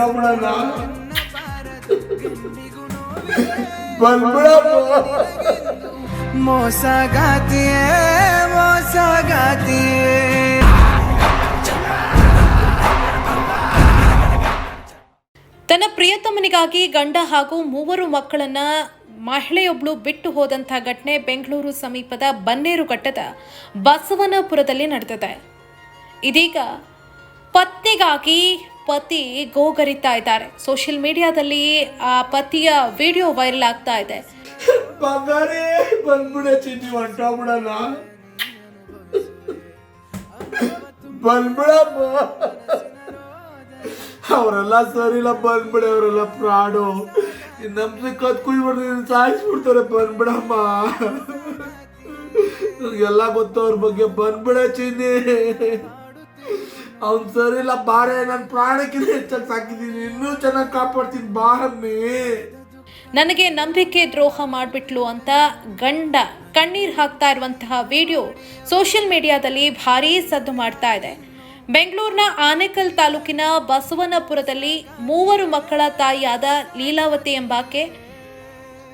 ಹೊಂಟೋಗ್ಬಿಡೋಣ ಬಂದ್ಬಿಡಪ್ಪ ಮೋಸಗಾತಿಯೇ ಮೋಸಗಾತಿಯೇ. ತನ್ನ ಪ್ರಿಯತಮನಿಗಾಗಿ ಗಂಡ ಹಾಗೂ ಮೂವರು ಮಕ್ಕಳನ್ನ ಮಹಿಳೆಯೊಬ್ಬಳು ಬಿಟ್ಟು ಹೋದಂಥ ಘಟನೆ ಬೆಂಗಳೂರು ಸಮೀಪದ ಬನ್ನೇರುಘಟ್ಟದ ಬಸವನಪುರದಲ್ಲಿ ನಡೆದಿದೆ. ಇದೀಗ ಪತ್ನಿಗಾಗಿ ಪತಿ ಗೋಗರಿತಾ ಇದ್ದಾರೆ. ಸೋಷಿಯಲ್ ಮೀಡಿಯಾದಲ್ಲಿ ಆ ಪತಿಯ ವಿಡಿಯೋ ವೈರಲ್ ಆಗ್ತಾ ಇದೆ. ಬಂಗಾರಿ, ಬಂದ್ಬಿಡ ಚಿನ್ನಿ ಅವರೆಲ್ಲ ಸರಿಲ್ಲ ಬಂದ್ಬಿಡ, ಅವರೆಲ್ಲ ಪ್ರಾಡು. ನಮ್ದು ಕತ್ ಕುಯ್ ಬರ್ತೀನಿ ಸಾಯಿಸ್ಬಿಡ್ತಾರೆ, ಬಂದ್ಬಿಡಮ್ಮ. ಎಲ್ಲ ಗೊತ್ತು ಅವ್ರ ಬಗ್ಗೆ. ಬಂದ್ಬಿಡ ಚಿನ್ನಿ. ಅವ್ನ್ ಸರಿಲ್ಲ ಬಾರೆ ನನ್ನ ಪ್ರಾಣಕ್ಕಿಂತ ಹೆಚ್ಚಾಗಿ ಸಾಕಿದ್ದೀನಿ ಇನ್ನೂ ಚೆನ್ನಾಗಿ ಕಾಪಾಡ್ತೀನಿ ಬಾರಮ್ಮಿ ನನಗೆ ನಂಬಿಕೆ ದ್ರೋಹ ಮಾಡಿಬಿಟ್ಲು ಅಂತ ಗಂಡ ಕಣ್ಣೀರು ಹಾಕ್ತಾ ಇರುವಂತಹ ವಿಡಿಯೋ ಸೋಷಿಯಲ್ ಮೀಡಿಯಾದಲ್ಲಿ ಭಾರೀ ಸದ್ದು ಮಾಡ್ತಾ ಇದೆ. ಬೆಂಗಳೂರಿನ ಆನೇಕಲ್ ತಾಲೂಕಿನ ಬಸವನಪುರದಲ್ಲಿ ಮೂವರು ಮಕ್ಕಳ ತಾಯಿಯಾದ ಲೀಲಾವತಿ ಎಂಬಾಕೆ,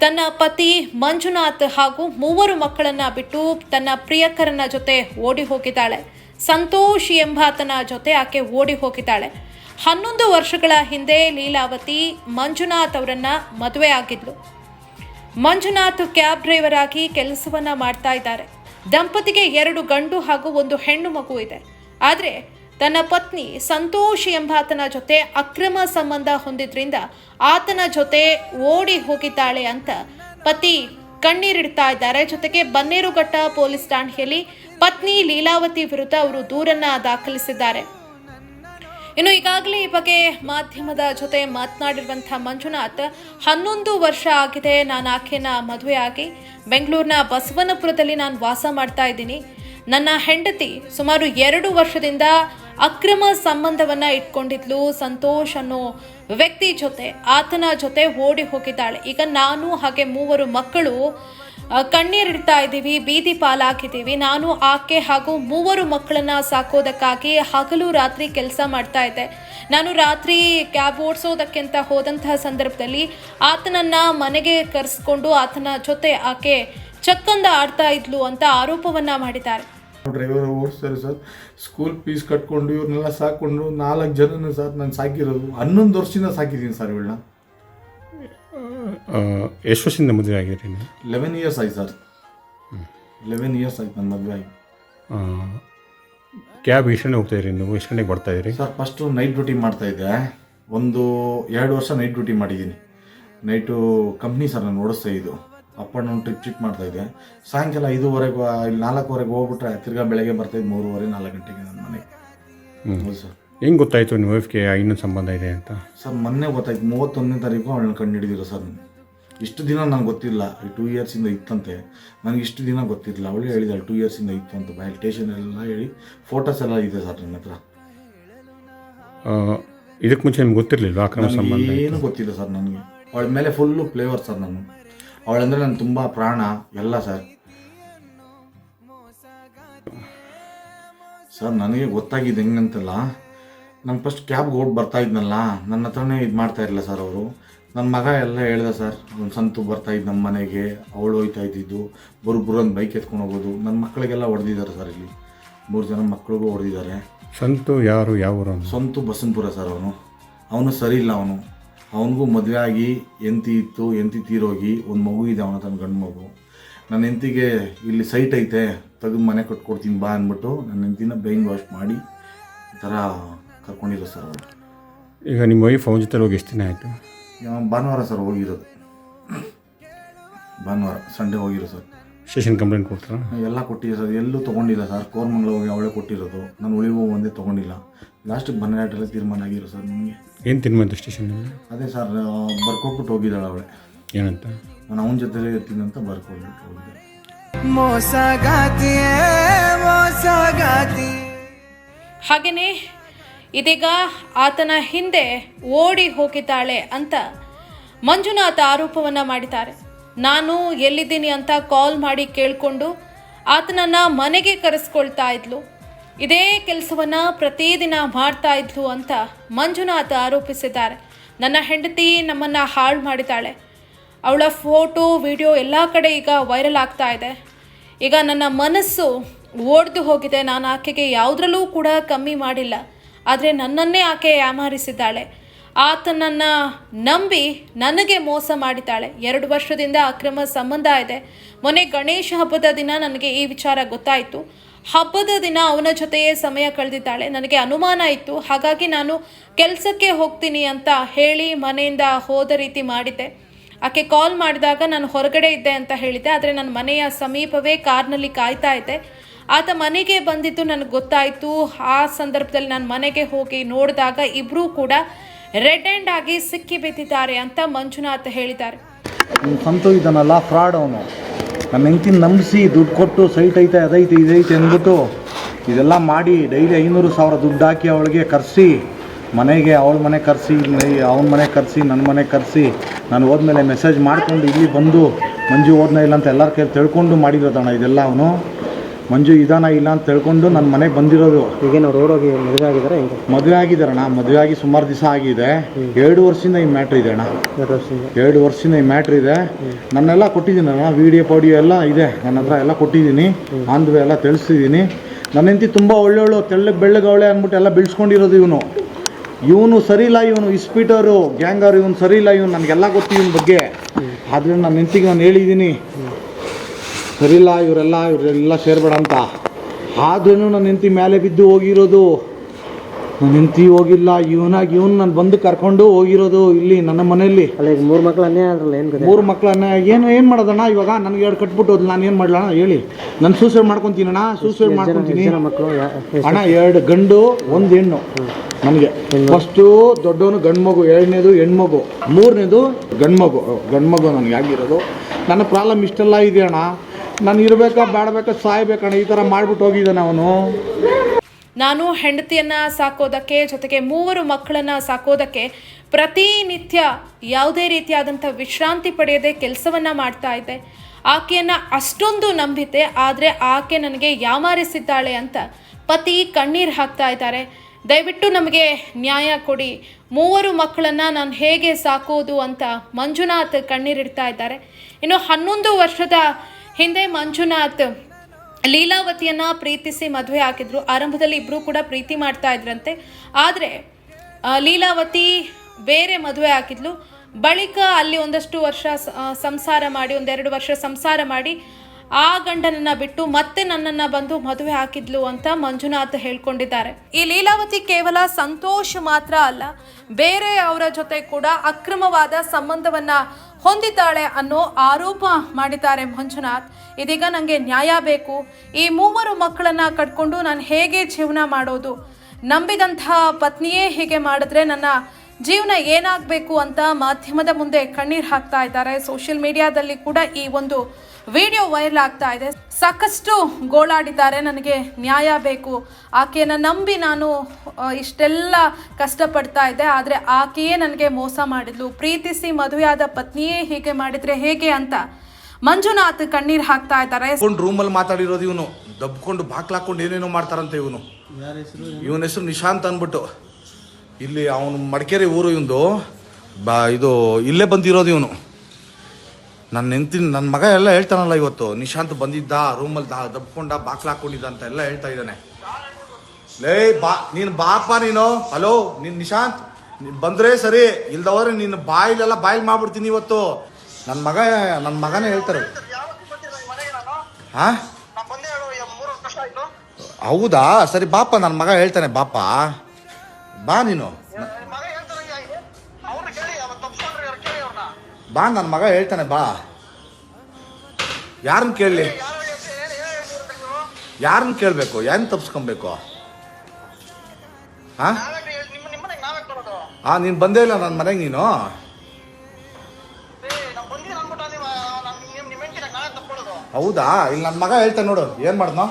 ತನ್ನ ಪತಿ ಮಂಜುನಾಥ್ ಹಾಗೂ ಮೂವರು ಮಕ್ಕಳನ್ನ ಬಿಟ್ಟು ತನ್ನ ಪ್ರಿಯಕರನ ಜೊತೆ ಓಡಿ ಹೋಗಿದ್ದಾಳೆ. ಸಂತೋಷ್ ಎಂಬಾತನ ಜೊತೆ ಆಕೆ ಓಡಿ ಹೋಗಿದ್ದಾಳೆ. ಹನ್ನೊಂದು ವರ್ಷಗಳ ಹಿಂದೆ ಲೀಲಾವತಿ ಮಂಜುನಾಥ್ ಅವರನ್ನು ಮದುವೆ ಆಗಿದ್ಲು. ಮಂಜುನಾಥ್ ಕ್ಯಾಬ್ ಡ್ರೈವರ್ ಆಗಿ ಕೆಲಸವನ್ನ ಮಾಡ್ತಾ ಇದ್ದಾರೆ. ದಂಪತಿಗೆ ಎರಡು ಗಂಡು ಹಾಗೂ ಒಂದು ಹೆಣ್ಣು ಮಗು ಇದೆ. ಆದರೆ ತನ್ನ ಪತ್ನಿ ಸಂತೋಷ್ ಎಂಬಾತನ ಜೊತೆ ಅಕ್ರಮ ಸಂಬಂಧ ಹೊಂದಿದ್ರಿಂದ ಆತನ ಜೊತೆ ಓಡಿ ಹೋಗಿದ್ದಾಳೆ ಅಂತ ಪತಿ ಕಣ್ಣೀರಿಡ್ತಾ ಇದ್ದಾರೆ. ಜೊತೆಗೆ ಬನ್ನೇರುಘಟ್ಟ ಪೊಲೀಸ್ ಠಾಣೆಯಲ್ಲಿ ಪತ್ನಿ ಲೀಲಾವತಿ ವಿರುದ್ಧ ಅವರು ದೂರನ್ನ ದಾಖಲಿಸಿದ್ದಾರೆ. ಇನ್ನು ಈಗಾಗಲೇ ಈ ಬಗ್ಗೆ ಮಾಧ್ಯಮದ ಜೊತೆ ಮಾತನಾಡಿರುವಂತಹ ಮಂಜುನಾಥ್, ಹನ್ನೊಂದು ವರ್ಷ ಆಗಿದೆ ನಾನು ಆಕೆನ ಆಗಿ ಬೆಂಗಳೂರಿನ ಬಸವನಪುರದಲ್ಲಿ ನಾನು ವಾಸ ಮಾಡ್ತಾ ಇದ್ದೀನಿ. ನನ್ನ ಹೆಂಡತಿ ಸುಮಾರು ಎರಡು ವರ್ಷದಿಂದ ಅಕ್ರಮ ಸಂಬಂಧವನ್ನ ಇಟ್ಕೊಂಡಿದ್ಲು. ಸಂತೋಷ್ ಅನ್ನೋ ವ್ಯಕ್ತಿ ಜೊತೆ, ಆತನ ಜೊತೆ ಓಡಿ ಹೋಗಿದ್ದಾಳೆ. ಈಗ ನಾನು ಹಾಗೆ ಮೂವರು ಮಕ್ಕಳು ಕಣ್ಣೀರಿಡ್ತಾ ಇದ್ದೀವಿ, ಬೀದಿ ಪಾಲಾಗಿದ್ದೀವಿ. ನಾನು ಆಕೆ ಹಾಗೂ ಮೂವರು ಮಕ್ಕಳನ್ನ ಸಾಕೋದಕ್ಕಾಗಿ ಹಗಲು ರಾತ್ರಿ ಕೆಲಸ ಮಾಡ್ತಾ ಇದ್ದೆ. ನಾನು ರಾತ್ರಿ ಕ್ಯಾಬ್ ಓಡಿಸೋದಕ್ಕಿಂತ ಹೋದಂತಹ ಸಂದರ್ಭದಲ್ಲಿ ಆತನನ್ನ ಮನೆಗೆ ಕರೆಸ್ಕೊಂಡು ಆತನ ಜೊತೆ ಆಕೆ ಚಕ್ಕಂದ ಆಡ್ತಾ ಇದ್ಲು ಅಂತ ಆರೋಪವನ್ನ ಮಾಡಿದ್ದಾರೆ. ಡ್ರೈವರ್ ಓಡಿಸ್ತಾರೆ ಸರ್. ಸ್ಕೂಲ್ ಫೀಸ್ ಕಟ್ಕೊಂಡು ಇವ್ರನ್ನೆಲ್ಲ ಸಾಕೊಂಡು ನಾಲ್ಕು ಜನನ ಸರ್ ನಾನು ಸಾಕಿರೋದು. ಹನ್ನೊಂದು ವರ್ಷದಿಂದ ಸಾಕಿದ್ದೀನಿ ಸರ್ ಇವಳನ್ನ. ಎಷ್ಟು ವರ್ಷದಿಂದ ಮದುವೆ ಆಗಿರಿ ಲೆವೆನ್ ಇಯರ್ಸ್ ಆಯ್ತು ಸರ್. ಲೆವೆನ್ ಇಯರ್ಸ್ ಆಯ್ತು ನನ್ನ ಮದುವೆ ಆಗಿ. ಕ್ಯಾಬ್ ಎಷ್ಟು ಗಂಟೆ ಹೋಗ್ತಾ ಇದ್ರಿ ನೀವು? ಎಷ್ಟು ಗಂಟೆಗೆ ಬರ್ತಾ ಇದ್ದೀರಿ? ಸರ್ ಫಸ್ಟು ನೈಟ್ ಡ್ಯೂಟಿ ಮಾಡ್ತಾ ಇದ್ದೆ. ಒಂದು ಎರಡು ವರ್ಷ ನೈಟ್ ಡ್ಯೂಟಿ ಮಾಡಿದ್ದೀನಿ. ನೈಟು ಕಂಪ್ನಿ ಸರ್ ನಾನು ಓಡಿಸ್ತಾ ಇದ್ದು. ಅಪ್ ಆ್ಯಂಡ್ ಡೌನ್ ಟ್ರಿಪ್ ಚಿಕ್ ಮಾಡ್ತಾಯಿದ್ದೆ ಸಾಯಂಕಾಲ ಐದೂವರೆಗೆ ಇಲ್ಲಿ ನಾಲ್ಕುವರೆಗೆ ಹೋಗ್ಬಿಟ್ರೆ ತಿರ್ಗಾ ಬೆಳಗ್ಗೆ ಬರ್ತಾಯಿದ್ದು ಮೂರುವರೆ ನಾಲ್ಕು ಗಂಟೆಗೆ ನನ್ನ ಮನೆ. ಹೌದು ಸರ್. ಹೆಂಗೆ ಗೊತ್ತಾಯಿತು ನಿಮ್ಮ ವೈಫ್ಗೆ ಇನ್ನೂ ಸಂಬಂಧ ಇದೆ ಅಂತ? ಸರ್ ಮೊನ್ನೆ ಗೊತ್ತಾಯ್ತು. ಮೂವತ್ತೊಂದನೇ ತಾರೀಕು ಅವಳನ್ನ ಕಂಡು ಹಿಡಿದಿರೋ ಸರ್ ಇಷ್ಟು ದಿನ ನನಗೆ ಗೊತ್ತಿಲ್ಲ. ಈ ಟೂ ಇಯರ್ಸಿಂದ ಇತ್ತಂತೆ. ನನಗೆ ಇಷ್ಟು ದಿನ ಗೊತ್ತಿರಲಿಲ್ಲ. ಅವಳೇ ಹೇಳಿದಾಳೆ ಟೂ ಇಯರ್ಸಿಂದ ಇತ್ತು ಅಂತ. ಬಯಲ್ ಸ್ಟೇಷನ್ ಎಲ್ಲ ಹೇಳಿ ಫೋಟೋಸ್ ಎಲ್ಲ ಇದೆ ಸರ್ ನನ್ನ ಹತ್ರ. ಇದಕ್ಕೆ ಮುಂಚೆ ನಿಮ್ಗೆ ಗೊತ್ತಿರಲಿಲ್ಲ ಅಕ್ರಮ ಸಂಬಂಧ ಏನು ಗೊತ್ತಿಲ್ಲ ಸರ್ ನನಗೆ. ಅವಳ ಮೇಲೆ ಫುಲ್ಲು ಫ್ಲೇವರ್ ಸರ್ ನಾನು. ಅವಳಂದ್ರೆ ನಾನು ತುಂಬ ಪ್ರಾಣ ಎಲ್ಲ ಸರ್. ಸರ್ ನನಗೆ ಗೊತ್ತಾಗಿದೆ ಹೆಂಗಂತಲ್ಲ ನಾನು ಫಸ್ಟ್ ಕ್ಯಾಬ್ಗೆ ಹೋಗಿ ಬರ್ತಾ ಇದ್ನಲ್ಲ ನನ್ನ ಹತ್ರನೇ ಇದು ಮಾಡ್ತಾ ಇರಲಿಲ್ಲ ಸರ್ ಅವರು. ನನ್ನ ಮಗ ಎಲ್ಲ ಹೇಳ್ದೆ ಸರ್ ಒಂದು ಸಂತು ಬರ್ತಾ ಇದ್ದು ನಮ್ಮ ಮನೆಗೆ ಅವಳು ಹೋಯ್ತಾ ಇದ್ದಿದ್ದು ಬರು ಬರು ಒಂದು ಬೈಕ್ ಎತ್ಕೊಂಡು ಹೋಗೋದು. ನನ್ನ ಮಕ್ಕಳಿಗೆಲ್ಲ ಹೊಡೆದಿದ್ದಾರೆ ಸರ್ ಇಲ್ಲಿ. ಮೂರು ಜನ ಮಕ್ಕಳಿಗೂ ಹೊಡೆದಿದ್ದಾರೆ. ಸಂತು ಯಾರು ಯಾವ ಸಂತು ಬಸಂತಪುರ ಸರ್ ಅವನು. ಅವನು ಸರಿ ಇಲ್ಲ ಅವನು. ಅವನಿಗೂ ಮದುವೆ ಆಗಿ ಎಂತಿ ಇತ್ತು ಎಂತಿ ತೀರೋಗಿ ಒಂದು ಮಗು ಇದೆ ಅವನ ತನ್ನ ಗಂಡು ಮಗು. ನನ್ನ ಹೆಂಡತಿಗೆ ಇಲ್ಲಿ ಸೈಟ್ ಐತೆ ತೆಗೆದು ಮನೆ ಕಟ್ಕೊಡ್ತೀನಿ ಬಾ ಅಂದ್ಬಿಟ್ಟು ನನ್ನ ಹೆಂಡತಿನ ಬ್ರೈನ್ ವಾಶ್ ಮಾಡಿ ಈ ಥರ ಕರ್ಕೊಂಡಿರೋ ಸರ್ ಅವರು. ಈಗ ನಿಮ್ಮ ವೈಫ್ ಅವನ ಜೊತೆ ಹೋಗಿ ಎಷ್ಟು ದಿನ ಆಯಿತು? ಭಾನುವಾರ ಸರ್ ಹೋಗಿರೋದು. ಭಾನುವಾರ ಸಂಡೇ ಹೋಗಿರೋ ಸರ್ ಸ್ಟೇಷನ್ ಕಂಪ್ಲೇಂಟ್ ಕೊಡ್ತಾರಾ? ಎಲ್ಲ ಕೊಟ್ಟಿದೆ ಸರ್. ಎಲ್ಲೂ ತೊಗೊಂಡಿಲ್ಲ ಸರ್. ಕೋರ್ಮಂಗ್ಲ ಹೋಗಿ ಅವಳೇ ಕೊಟ್ಟಿರೋದು. ನಾನು ಉಳಿವು ಒಂದೇ ತೊಗೊಂಡಿಲ್ಲ. ಲಾಸ್ಟಿಗೆ ಬನ್ನೇಟೆಲ್ಲ ತೀರ್ಮಾನ ಆಗಿರೋ ಸರ್ ನಿಮಗೆ ಏನು ತಿನ್ಬಂತು ಸ್ಟೇಷನ್ ಅದೇ ಸರ್ ಬರ್ಕೊಟ್ಬಿಟ್ಟು ಹೋಗಿದ್ದಾಳೆ ಅವಳೆ. ಏನಂತ? ನಾನು ಅವನ ಜೊತೆಲೇ ಇರ್ತೀನಿ ಅಂತ ಬರ್ಕೊಟ್ಬಿಟ್ಟು ಹೋಗಿದ್ದೆ. ಹಾಗೆಯೇ ಇದೀಗ ಆತನ ಹಿಂದೆ ಓಡಿ ಹೋಗಿದ್ದಾಳೆ ಅಂತ ಮಂಜುನಾಥ ಆರೋಪವನ್ನ ಮಾಡಿದ್ದಾರೆ. ನಾನು ಎಲ್ಲಿದ್ದೀನಿ ಅಂತ ಕಾಲ್ ಮಾಡಿ ಕೇಳಿಕೊಂಡು ಆತನನ್ನು ಮನೆಗೆ ಕರೆಸ್ಕೊಳ್ತಾ ಇದ್ಲು. ಇದೇ ಕೆಲಸವನ್ನು ಪ್ರತಿದಿನ ಮಾಡ್ತಾ ಇದ್ಲು ಅಂತ ಮಂಜುನಾಥ್ ಆರೋಪಿಸಿದ್ದಾರೆ. ನನ್ನ ಹೆಂಡತಿ ನಮ್ಮನ್ನು ಹಾಳು ಮಾಡಿದ್ದಾಳೆ. ಅವಳ ಫೋಟೋ, ವಿಡಿಯೋ ಎಲ್ಲ ಕಡೆ ಈಗ ವೈರಲ್ ಆಗ್ತಾ ಇದೆ. ಈಗ ನನ್ನ ಮನಸ್ಸು ಓಡ್ದು ಹೋಗಿದೆ. ನಾನು ಆಕೆಗೆ ಯಾವುದ್ರಲ್ಲೂ ಕೂಡ ಕಮ್ಮಿ ಮಾಡಿಲ್ಲ. ಆದರೆ ನನ್ನನ್ನೇ ಆಕೆ ಯಾಮಾರಿಸಿದ್ದಾಳೆ. ಆತನನ್ನು ನಂಬಿ ನನಗೆ ಮೋಸ ಮಾಡಿದ್ದಾಳೆ. ಎರಡು ವರ್ಷದಿಂದ ಅಕ್ರಮ ಸಂಬಂಧ ಇದೆ. ಮೊನ್ನೆ ಗಣೇಶ ಹಬ್ಬದ ದಿನ ನನಗೆ ಈ ವಿಚಾರ ಗೊತ್ತಾಯಿತು. ಹಬ್ಬದ ದಿನ ಅವನ ಜೊತೆಯೇ ಸಮಯ ಕಳೆದಿದ್ದಾಳೆ. ನನಗೆ ಅನುಮಾನ ಇತ್ತು. ಹಾಗಾಗಿ ನಾನು ಕೆಲಸಕ್ಕೆ ಹೋಗ್ತೀನಿ ಅಂತ ಹೇಳಿ ಮನೆಯಿಂದ ಹೋದ ರೀತಿ ಮಾಡಿದ್ದೆ. ಆಕೆ ಕಾಲ್ ಮಾಡಿದಾಗ ನಾನು ಹೊರಗಡೆ ಇದ್ದೆ ಅಂತ ಹೇಳಿದ್ದೆ. ಆದರೆ ನನ್ನ ಮನೆಯ ಸಮೀಪವೇ ಕಾರ್ನಲ್ಲಿ ಕಾಯ್ತಾ ಇದ್ದೆ. ಆತ ಮನೆಗೆ ಬಂದಿದ್ದು ನನಗೆ ಗೊತ್ತಾಯಿತು. ಆ ಸಂದರ್ಭದಲ್ಲಿ ನಾನು ಮನೆಗೆ ಹೋಗಿ ನೋಡಿದಾಗ ಇಬ್ಬರೂ ಕೂಡ ರೆಡ್ ಹ್ಯಾಂಡ್ ಆಗಿ ಸಿಕ್ಕಿ ಬಿದ್ದಿದ್ದಾರೆ ಅಂತ ಮಂಜುನಾಥ್ ಹೇಳಿದ್ದಾರೆ. ಸಂತು ಇದನ್ನಲ್ಲ ಫ್ರಾಡ್ ಅವನು. ನನ್ನ ಹೆಂಡ್ತಿನ ನಂಬಿಸಿ ದುಡ್ಡು ಕೊಟ್ಟು ಸೈಟ್ ಐತೆ, ಅದೈತೆ, ಇದೈತೆ ಅಂದ್ಬಿಟ್ಟು ಇದೆಲ್ಲ ಮಾಡಿ ಡೈಲಿ ಐನೂರು ಸಾವಿರ ದುಡ್ಡು ಹಾಕಿ ಅವಳಿಗೆ ಕರೆಸಿ, ಮನೆಗೆ, ಅವಳ ಮನೆ ಕರೆಸಿ ಅವನ ಮನೆ ಕರೆಸಿ ನನ್ನ ಮನೆ ಕರೆಸಿ, ನಾನು ಹೋದ್ಮೇಲೆ ಮೆಸೇಜ್ ಮಾಡ್ಕೊಂಡು ಇಲ್ಲಿ ಬಂದು ಮಂಜು ಓದ್ನ ಇಲ್ಲ ಅಂತ ಎಲ್ಲರ ಕೈಲಿ ತಿಳ್ಕೊಂಡು ಮಾಡಿರೋದಣ್ಣ ಇದೆಲ್ಲ ಅವನು. ಮಂಜು ಇದಾನ ಇಲ್ಲ ಅಂತ ತಿಳ್ಕೊಂಡು ನನ್ನ ಮನೆಗೆ ಬಂದಿರೋದು. ಈಗೇನು ಅವ್ರು ಹೋಗಿ ಮದುವೆ ಆಗಿದ್ದಾರೆ ಹೆಂಗೆ? ಮದುವೆ ಮದುವೆ ಆಗಿ ಸುಮಾರು ದಿವಸ ಆಗಿದೆ. ಎರಡು ವರ್ಷದಿಂದ ಈ ಮ್ಯಾಟ್ರ್ ಇದೆ ಅಣ್ಣ. ಎರಡು ವರ್ಷದಿಂದ? ಎರಡು ವರ್ಷದಿಂದ ಈ ಮ್ಯಾಟ್ರ್ ಇದೆ. ನನ್ನೆಲ್ಲ ಕೊಟ್ಟಿದ್ದೀನಿ ಅಣ್ಣ. ವಿಡಿಯೋ ಪಾಡಿಯೋ ಎಲ್ಲ ಇದೆ. ನನ್ನ ಹತ್ರ ಎಲ್ಲ ಕೊಟ್ಟಿದ್ದೀನಿ. ಆಂಧ್ರ ಎಲ್ಲ ತಿಳಿಸಿದ್ದೀನಿ. ನನ್ನ ಹೆಂಡತಿ ತುಂಬ ಒಳ್ಳೊಳ್ಳೆ ತೆಳ್ಳಗೆ ಬೆಳ್ಳಗವಳೆ ಅಂದ್ಬಿಟ್ಟು ಎಲ್ಲ ಬೆಳೆಸ್ಕೊಂಡಿರೋದು ಇವನು. ಇವನು ಸರಿ ಇಲ್ಲ ಇವನು ಇಸ್ಪೀಟರು ಗ್ಯಾಂಗರ್ ಇವನು ಸರಿ ಇಲ್ಲ ಇವನು ನನಗೆಲ್ಲ ಗೊತ್ತು ಇವನ ಬಗ್ಗೆ. ಆದರೆ ನನ್ನ ಹೆಂಡತಿಗೆ ನಾನು ಹೇಳಿದ್ದೀನಿ. ಸರಿ ಇಲ್ಲ ಇವರೆಲ್ಲ ಇವರೆಲ್ಲ ಸೇರಬೇಡ ಅಂತ. ಆದ್ರೂ ನನ್ನ ಹೆಂಡತಿ ಮೇಲೆ ಬಿದ್ದು ಹೋಗಿರೋದು. ನನ್ನ ಹೆಂಡತಿ ಹೋಗಿಲ್ಲ ಇವನಾಗಿ ಇವನು ನಾನು ಬಂದು ಕರ್ಕೊಂಡು ಹೋಗಿರೋದು ಇಲ್ಲಿ ನನ್ನ ಮನೆಯಲ್ಲಿ. ಅಲ್ಲ ಈಗ ಮೂರು ಮಕ್ಕಳು ಅನ್ಯಾಯ ಏನು ಮೂರು ಮೂರು ಮಕ್ಕಳನ್ನ ಏನು ಏನು ಮಾಡೋದಣ್ಣ ಇವಾಗ? ನನಗೆ ಎರಡು ಕಟ್ಬಿಟ್ಟು ಹೋದ್ಲು ನಾನು ಏನು ಮಾಡಲಣ್ಣ? ಹೇಳಿ. ನಾನು ಸೂಸೈಡ್ ಮಾಡ್ಕೊತೀನಣ್ಣ? ಸೂಸೈಡ್ ಮಾಡ್ಕೊತೀನಿ. ಮಕ್ಕಳು ಅಣ್ಣ ಎರಡು ಗಂಡು ಒಂದು ಹೆಣ್ಣು. ನನಗೆ. ಫಸ್ಟು ದೊಡ್ಡವನು ಗಂಡು ಮಗು ಎರಡನೇದು ಹೆಣ್ಮಗು. ಮೂರನೇದು ಗಂಡು ಮಗು ಗಂಡು ಮಗು ನನಗೆ ಆಗಿರೋದು. ನನ್ನ ಪ್ರಾಬ್ಲಮ್ ಇಷ್ಟೆಲ್ಲ ಇದೆ ಅಣ್ಣ ನಾನು ಇರಬೇಕಾ ಬೇಡಬೇಕಾ ಸಾಯ್ಬೇಕಣ್ಣ ಈ ತರ ಮಾಡ್ಬಿಟ್ಟು ಹೋಗಿದ್ದಾನೆ ಅವನು. ನಾನು ಹೆಂಡತಿಯನ್ನ ಸಾಕೋದಕ್ಕೆ ಜೊತೆಗೆ ಮೂವರು ಮಕ್ಕಳನ್ನ ಸಾಕೋದಕ್ಕೆ ಪ್ರತಿನಿತ್ಯ ಯಾವುದೇ ರೀತಿಯಾದಂಥ ವಿಶ್ರಾಂತಿ ಪಡೆಯದೆ ಕೆಲಸವನ್ನ ಮಾಡ್ತಾ ಇದ್ದೆ. ಆಕೆಯನ್ನ ಅಷ್ಟೊಂದು ನಂಬಿದ್ದೆ, ಆದರೆ ಆಕೆ ನನಗೆ ಯಾಮಾರಿಸಿದ್ದಾಳೆ ಅಂತ ಪತಿ ಕಣ್ಣೀರು ಹಾಕ್ತಾ ಇದ್ದಾರೆ. ದಯವಿಟ್ಟು ನಮಗೆ ನ್ಯಾಯ ಕೊಡಿ. ಮೂವರು ಮಕ್ಕಳನ್ನ ನಾನು ಹೇಗೆ ಸಾಕೋದು ಅಂತ ಮಂಜುನಾಥ್ ಕಣ್ಣೀರಿಡ್ತಾ ಇದ್ದಾರೆ. ಇನ್ನು ಹನ್ನೊಂದು ವರ್ಷದ ಹಿಂದೆ ಮಂಜುನಾಥ್ ಲೀಲಾವತಿಯನ್ನ ಪ್ರೀತಿಸಿ ಮದುವೆ ಹಾಕಿದ್ರು. ಆರಂಭದಲ್ಲಿ ಇಬ್ಬರೂ ಕೂಡ ಪ್ರೀತಿ ಮಾಡ್ತಾ ಇದ್ರಂತೆ. ಆದರೆ ಲೀಲಾವತಿ ಬೇರೆ ಮದುವೆ ಹಾಕಿದ್ಲು. ಬಳಿಕ ಅಲ್ಲಿ ಒಂದಷ್ಟು ವರ್ಷ ಸಂಸಾರ ಮಾಡಿ, ಒಂದೆರಡು ವರ್ಷ ಸಂಸಾರ ಮಾಡಿ, ಆ ಗಂಡನನ್ನ ಬಿಟ್ಟು ಮತ್ತೆ ನನ್ನನ್ನ ಬಂದು ಮದುವೆ ಹಾಕಿದ್ಲು ಅಂತ ಮಂಜುನಾಥ್ ಹೇಳ್ಕೊಂಡಿದ್ದಾರೆ. ಈ ಲೀಲಾವತಿ ಕೇವಲ ಸಂತೋಷ ಮಾತ್ರ ಅಲ್ಲ, ಬೇರೆ ಅವರ ಜೊತೆ ಕೂಡ ಅಕ್ರಮವಾದ ಸಂಬಂಧವನ್ನ ಹೊಂದಿದ್ದಾಳೆ ಅನ್ನೋ ಆರೋಪ ಮಾಡಿದ್ದಾರೆ ಮಂಜುನಾಥ್. ಇದೀಗ ನನಗೆ ನ್ಯಾಯ ಬೇಕು. ಈ ಮೂವರು ಮಕ್ಕಳನ್ನ ಕಟ್ಕೊಂಡು ನಾನು ಹೇಗೆ ಜೀವನ ಮಾಡೋದು? ನಂಬಿದಂಥ ಪತ್ನಿಯೇ ಹೀಗೆ ಮಾಡಿದ್ರೆ ನನ್ನ ಜೀವನ ಏನಾಗಬೇಕು ಅಂತ ಮಾಧ್ಯಮದ ಮುಂದೆ ಕಣ್ಣೀರು ಹಾಕ್ತಾ ಇದ್ದಾರೆ. ಸೋಷಿಯಲ್ ಮೀಡಿಯಾದಲ್ಲಿ ಕೂಡ ಈ ಒಂದು ವಿಡಿಯೋ ವೈರಲ್ ಆಗ್ತಾ ಇದೆ. ಸಾಕಷ್ಟು ಗೋಳಾಡಿದ್ದಾರೆ. ನನಗೆ ನ್ಯಾಯ ಬೇಕು. ಆಕೆಯನ್ನು ನಂಬಿ ನಾನು ಇಷ್ಟೆಲ್ಲ ಕಷ್ಟಪಡ್ತಾ ಇದ್ದೆ. ಆದರೆ ಆಕೆಯೇ ನನಗೆ ಮೋಸ ಮಾಡಿದ್ಲು. ಪ್ರೀತಿಸಿ ಮದುವೆಯಾದ ಪತ್ನಿಯೇ ಹೀಗೆ ಮಾಡಿದರೆ ಹೇಗೆ ಅಂತ ಮಂಜುನಾಥ್ ಕಣ್ಣೀರು ಹಾಕ್ತಾ ಇದ್ದಾರೆ. ರೂಮಲ್ಲಿ ಮಾತಾಡಿರೋದು ಇವನು. ದಬ್ಕೊಂಡು ಬಾಕ್ಲಾಕೊಂಡು ಏನೇನೋ ಮಾಡ್ತಾರಂತೆ ಇವನು. ಇವನ ಹೆಸರು ನಿಶಾಂತ್ ಅಂದ್ಬಿಟ್ಟು. ಇಲ್ಲಿ ಅವನು ಮಡಿಕೇರಿ ಊರು ಇವಂದು ಬಾ ಇದು ಇಲ್ಲೇ ಬಂದಿರೋದು ಇವನು. ನನ್ನ ಹೆಂಡ್ತಿ ನನ್ನ ಮಗ ಎಲ್ಲ ಹೇಳ್ತಾನಲ್ಲ ಇವತ್ತು, ನಿಶಾಂತ್ ಬಂದಿದ್ದ ರೂಮಲ್ಲಿ ದಾ ದಬ್ಕೊಂಡ, ಬಾಕ್ಲ ಹಾಕೊಂಡಿದ್ದ ಅಂತ ಎಲ್ಲ ಹೇಳ್ತಾ ಇದ್ದಾನೆ. ಲೇ, ಬಾ ನೀನು ಬಾಪ ನೀನು? ಹಲೋ, ನೀನು ನಿಶಾಂತ್? ಬಂದ್ರೆ ಸರಿ, ಇಲ್ದವ್ರೆ ನೀನು ಬಾಯಿಲೆಲ್ಲ ಬಾಯಿಲ್ ಮಾಡ್ಬಿಡ್ತೀನಿ ಇವತ್ತು. ನನ್ನ ಮಗ ನನ್ನ ಮಗನೇ ಹೇಳ್ತಾರೆ. ಹಾ? ಹೌದಾ? ಸರಿ, ಬಾಪ ನನ್ನ ಮಗ ಹೇಳ್ತಾನೆ, ಬಾಪ. ಬಾ ನೀನು. ಬಾ ನನ್ನ ಮಗ ಹೇಳ್ತಾನೆ, ಬಾ. ಯಾರನ್ನ ಕೇಳಲಿ? ಯಾರನ್ನ ಕೇಳಬೇಕು? ಏನ್ ತಪ್ಸ್ಕೊಬೇಕು? ಹಾ? ಹಾಂ ನೀನು ಬಂದೇ ಇಲ್ಲ ನನ್ನ ಮನೆಗೆ ನೀನು? ಹೌದಾ? ಇಲ್ಲಿ ನನ್ನ ಮಗ ಹೇಳ್ತಾನೆ ನೋಡು, ಏನು ಮಾಡ್ದೋ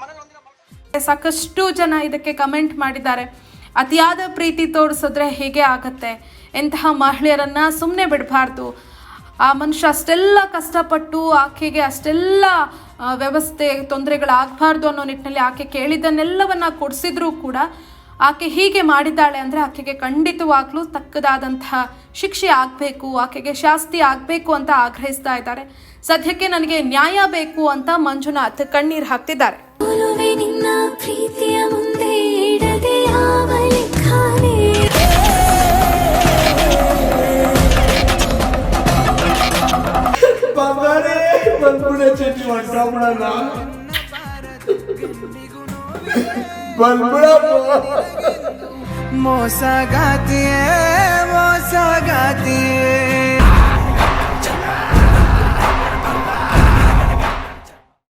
ಮನೆ ಸಾಕಷ್ಟು ಜನ ಇದಕ್ಕೆ ಕಮೆಂಟ್ ಮಾಡಿದ್ದಾರೆ. ಅತಿಯಾದ ಪ್ರೀತಿ ತೋರಿಸಿದ್ರೆ ಹೀಗೆ ಆಗತ್ತೆ? ಎಂತಹ ಮಹಿಳೆಯರನ್ನ ಸುಮ್ಮನೆ ಬಿಡಬಾರ್ದು. ಆ ಮನುಷ್ಯ ಅಷ್ಟೆಲ್ಲ ಕಷ್ಟಪಟ್ಟು ಆಕೆಗೆ ಅಷ್ಟೆಲ್ಲ ವ್ಯವಸ್ಥೆ, ತೊಂದರೆಗಳಾಗಬಾರ್ದು ಅನ್ನೋ ನಿಟ್ಟಿನಲ್ಲಿ ಆಕೆ ಕೇಳಿದ್ದನ್ನೆಲ್ಲವನ್ನ ಕೊಡಿಸಿದ್ರು ಕೂಡ ಆಕೆ ಹೀಗೆ ಮಾಡಿದ್ದಾಳೆ ಅಂದರೆ ಆಕೆಗೆ ಖಂಡಿತವಾಗ್ಲೂ ತಕ್ಕದಾದಂತಹ ಶಿಕ್ಷೆ ಆಗಬೇಕು ಆಕೆಗೆ ಶಾಸ್ತಿ ಆಗಬೇಕು ಅಂತ ಆಗ್ರಹಿಸ್ತಾ ಇದ್ದಾರೆ. ಸದ್ಯಕ್ಕೆ ನನಗೆ ನ್ಯಾಯ ಬೇಕು ಅಂತ ಮಂಜುನಾಥ್ ಕಣ್ಣೀರು ಹಾಕ್ತಿದ್ದಾರೆ. मोसा गाती है मोसा गाती है।